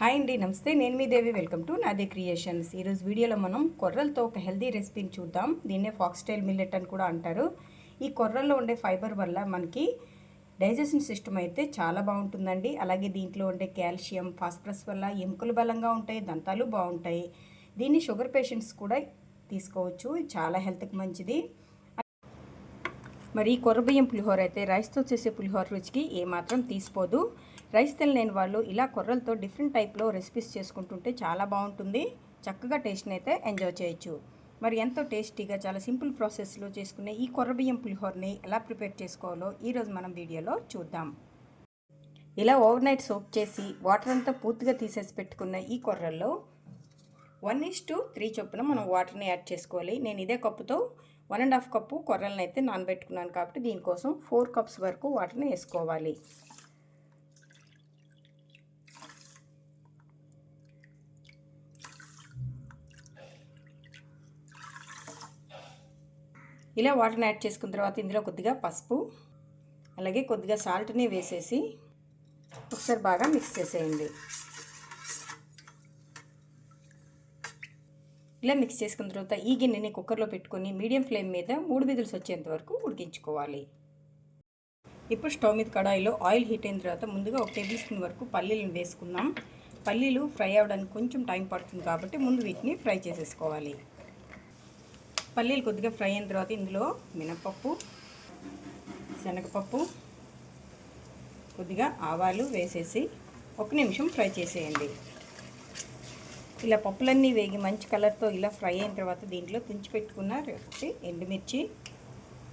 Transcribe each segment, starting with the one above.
Hi అండి నమస్తే. నేను మీ Devi. Welcome to Nade creations. ఈరోజు వీడియోలో మనం కొర్రలతో ఒక హెల్దీ రెసిపీని చూద్దాం. దీన్నే ఫాక్స్టైల్ మిల్లెట్ అని కూడా అంటారు. ఈ కొర్రల్లో ఉండే ఫైబర్ వల్ల మనకి డైజెషన్ సిస్టమ్ అయితే చాలా బాగుంటుందండి. అలాగే దీంట్లో ఉండే కాల్షియం ఫాస్ఫరస్ వల్ల ఎముకలు బలంగా ఉంటాయి దంతాలు బాగుంటాయి. దీన్ని షుగర్ పేషెంట్స్ కూడా తీసుకోవచ్చు. చాలా హెల్త్కి మంచిది. మరి ఈ కొర్రబియ్యం పులిహోర అయితే రైస్తో చేసే పులిహోర రుచికి ఏమాత్రం తీసిపోదు. రైస్ తినలేని వాళ్ళు ఇలా కొర్రలతో డిఫరెంట్ టైప్లో రెసిపీస్ చేసుకుంటుంటే చాలా బాగుంటుంది. చక్కగా టేస్ట్ని అయితే ఎంజాయ్ చేయొచ్చు. మరి ఎంతో టేస్టీగా చాలా సింపుల్ ప్రాసెస్లో చేసుకునే ఈ కొర్రబియ్యం పులిహోరని ఎలా ప్రిపేర్ చేసుకోవాలో ఈరోజు మనం వీడియోలో చూద్దాం. ఇలా ఓవర్ నైట్ సోప్ చేసి వాటర్ అంతా పూర్తిగా తీసేసి పెట్టుకున్న ఈ కొర్రల్లో వన్ ఇస్ టు త్రీ చొప్పున మనం వాటర్ని యాడ్ చేసుకోవాలి. నేను ఇదే కప్పుతో వన్ అండ్ హాఫ్ కప్పు కొర్రలను అయితే నానబెట్టుకున్నాను కాబట్టి దీనికోసం ఫోర్ కప్స్ వరకు వాటర్ని వేసుకోవాలి. ఇలా వాటర్ని యాడ్ చేసుకున్న తర్వాత ఇందులో కొద్దిగా పసుపు అలాగే కొద్దిగా సాల్ట్ని వేసేసి ఒకసారి బాగా మిక్స్ చేసేయండి. ఇలా మిక్స్ చేసుకున్న తర్వాత ఈ గిన్నెని కుక్కర్లో పెట్టుకొని మీడియం ఫ్లేమ్ మీద మూడు విధులు వచ్చేంత వరకు ఉడికించుకోవాలి. ఇప్పుడు స్టవ్ మీద కడాయిలో ఆయిల్ హీట్ అయిన తర్వాత ముందుగా ఒక టేబుల్ స్పూన్ వరకు పల్లీలను వేసుకుందాం. పల్లీలు ఫ్రై అవ్వడానికి కొంచెం టైం పడుతుంది కాబట్టి ముందు వీటిని ఫ్రై చేసేసుకోవాలి. పల్లీలు కొద్దిగా ఫ్రై అయిన తర్వాత ఇందులో మినపప్పు శనగపప్పు కొద్దిగా ఆవాలు వేసేసి ఒక నిమిషం ఫ్రై చేసేయండి. ఇలా పప్పులన్నీ వేగి మంచి కలర్తో ఇలా ఫ్రై అయిన తర్వాత దీంట్లో తుంచి పెట్టుకున్న ఒకటి ఎండుమిర్చి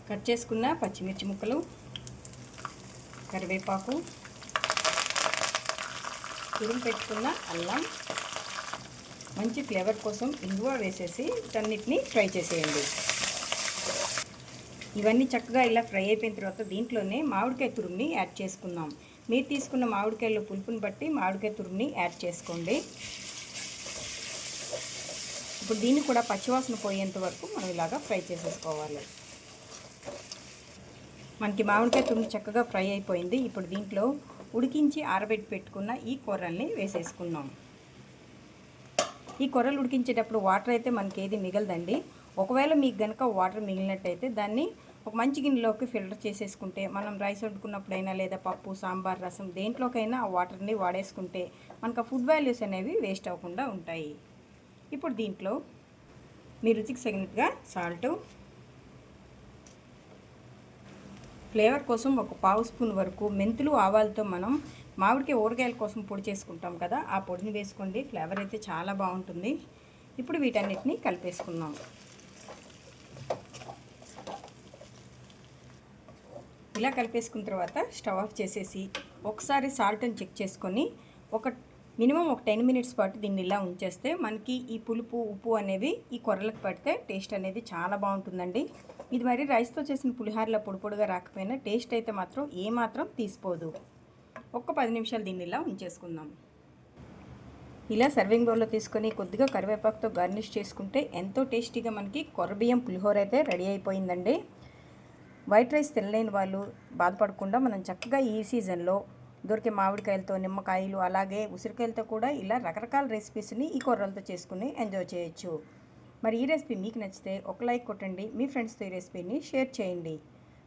కట్ చేసుకున్న పచ్చిమిర్చి ముక్కలు కరివేపాకు తురుము పెట్టుకున్న అల్లం మంచి ఫ్లేవర్ కోసం ఇంగువ వేసేసి అన్నిటిని ఫ్రై చేసేయండి. ఇవన్నీ చక్కగా ఇలా ఫ్రై అయిపోయిన తర్వాత దీంట్లోనే మామిడికాయ తురుముని యాడ్ చేసుకుందాం. మీరు తీసుకున్న మామిడికాయలో పులుపుని బట్టి మామిడికాయ తురుముని యాడ్ చేసుకోండి. ఇప్పుడు దీన్ని కూడా పచ్చివాసన పోయేంత వరకు మనం ఇలాగా ఫ్రై చేసేసుకోవాలి. మనకి మామిడికాయ తుమ్మి చక్కగా ఫ్రై అయిపోయింది. ఇప్పుడు దీంట్లో ఉడికించి ఆరబెట్టి పెట్టుకున్న ఈ కూరల్ని వేసేసుకుందాం. ఈ కొర్రలు ఉడికించేటప్పుడు వాటర్ అయితే మనకి ఏది మిగలదండి. ఒకవేళ మీకు కనుక వాటర్ మిగిలినట్టయితే దాన్ని ఒక మంచి గిన్నెలోకి ఫిల్టర్ చేసేసుకుంటే మనం రైస్ వండుకున్నప్పుడైనా లేదా పప్పు సాంబార్ రసం దేంట్లోకైనా ఆ వాటర్ని వాడేసుకుంటే మనకు ఆ ఫుడ్ వాల్యూస్ అనేవి వేస్ట్ అవ్వకుండా ఉంటాయి. ఇప్పుడు దీంట్లో మీ రుచికి తగినట్టుగా సాల్టు ఫ్లేవర్ కోసం ఒక పావు స్పూన్ వరకు మెంతులు ఆవాలతో మనం మామిడికి ఊరగాయల కోసం పొడి చేసుకుంటాం కదా ఆ పొడిని వేసుకోండి. ఫ్లేవర్ అయితే చాలా బాగుంటుంది. ఇప్పుడు వీటన్నిటిని కలిపేసుకుందాం. ఇలా కలిపేసుకున్న తర్వాత స్టవ్ ఆఫ్ చేసేసి ఒకసారి సాల్ట్ని చెక్ చేసుకొని ఒక మినిమం ఒక టెన్ మినిట్స్ పాటు దీన్ని ఇలా ఉంచేస్తే మనకి ఈ పులుపు ఉప్పు అనేవి ఈ కొర్రలకు పడితే టేస్ట్ అనేది చాలా బాగుంటుందండి. ఇది మరి రైస్తో చేసిన పులిహారలో పొడి పొడిగా రాకపోయినా టేస్ట్ అయితే మాత్రం ఏమాత్రం తీసిపోదు. ఒక్క పది నిమిషాలు దీన్ని ఇలా ఉంచేసుకుందాం. ఇలా సర్వింగ్ బౌల్లో తీసుకొని కొద్దిగా కరివేపాకుతో గార్నిష్ చేసుకుంటే ఎంతో టేస్టీగా మనకి కొర్రబియ్యం పులిహోర అయితే రెడీ అయిపోయిందండి. వైట్ రైస్ తినలేని వాళ్ళు బాధపడకుండా మనం చక్కగా ఈ సీజన్లో దొరికే మామిడికాయలతో నిమ్మకాయలు అలాగే ఉసిరికాయలతో కూడా ఇలా రకరకాల రెసిపీస్ని ఈ కూరలతో చేసుకుని ఎంజాయ్ చేయొచ్చు. మరి ఈ రెసిపీ మీకు నచ్చితే ఒక లైక్ కొట్టండి. మీ ఫ్రెండ్స్తో ఈ రెసిపీని షేర్ చేయండి.